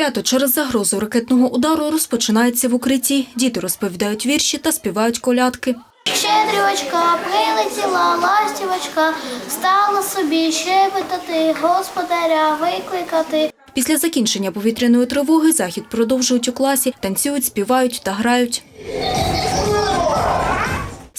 Свято через загрозу ракетного удару розпочинається в укритті. Діти розповідають вірші та співають колядки. Щедрівочка, прилетіла ластівочка, стала собі щебетати, господаря викликати. Після закінчення повітряної тривоги захід продовжують у класі, танцюють, співають та грають.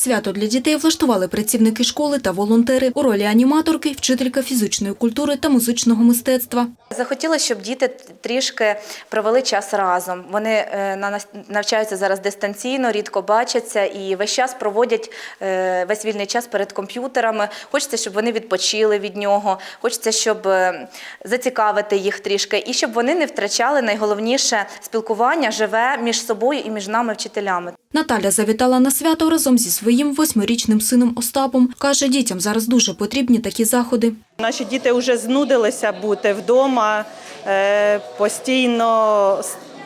Свято для дітей влаштували працівники школи та волонтери у ролі аніматорки, вчителька фізичної культури та музичного мистецтва. Захотіла, щоб діти трішки провели час разом. Вони е, на навчаються зараз дистанційно, рідко бачаться і весь час проводять е, весь вільний час перед комп'ютерами. Хочеться, щоб вони відпочили від нього. Хочеться, щоб е, зацікавити їх трішки, і щоб вони не втрачали найголовніше спілкування живе між собою і між нами, вчителями. Наталя завітала на свято разом зі своїм восьмирічним сином Остапом. Каже, дітям зараз дуже потрібні такі заходи. Наші діти вже знудилися бути вдома е, постійно.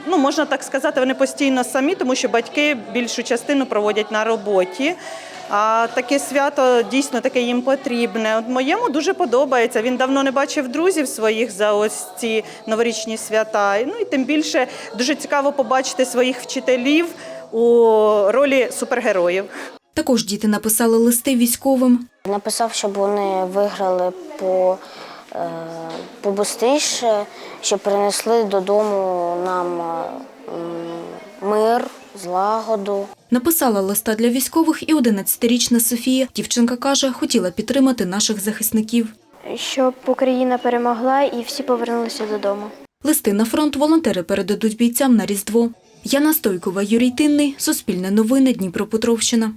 Ну, можна так сказати, вони постійно самі, тому що батьки більшу частину проводять на роботі. А таке свято дійсно таке їм потрібне. От моєму дуже подобається. Він давно не бачив друзів своїх за ось ці новорічні свята. Ну і тим більше дуже цікаво побачити своїх вчителів у ролі супергероїв. Також діти написали листи військовим. Написав, щоб вони виграли по, е, побистріше, щоб принесли додому нам е, мир, злагоду. Написала листа для військових і 11-річна Софія. Дівчинка каже, хотіла підтримати наших захисників. щоб Україна перемогла і всі повернулися додому. Листи на фронт волонтери передадуть бійцям на Різдво. Яна Стойкова, Юрій Тинний, Суспільне новини, Дніпропетровщина.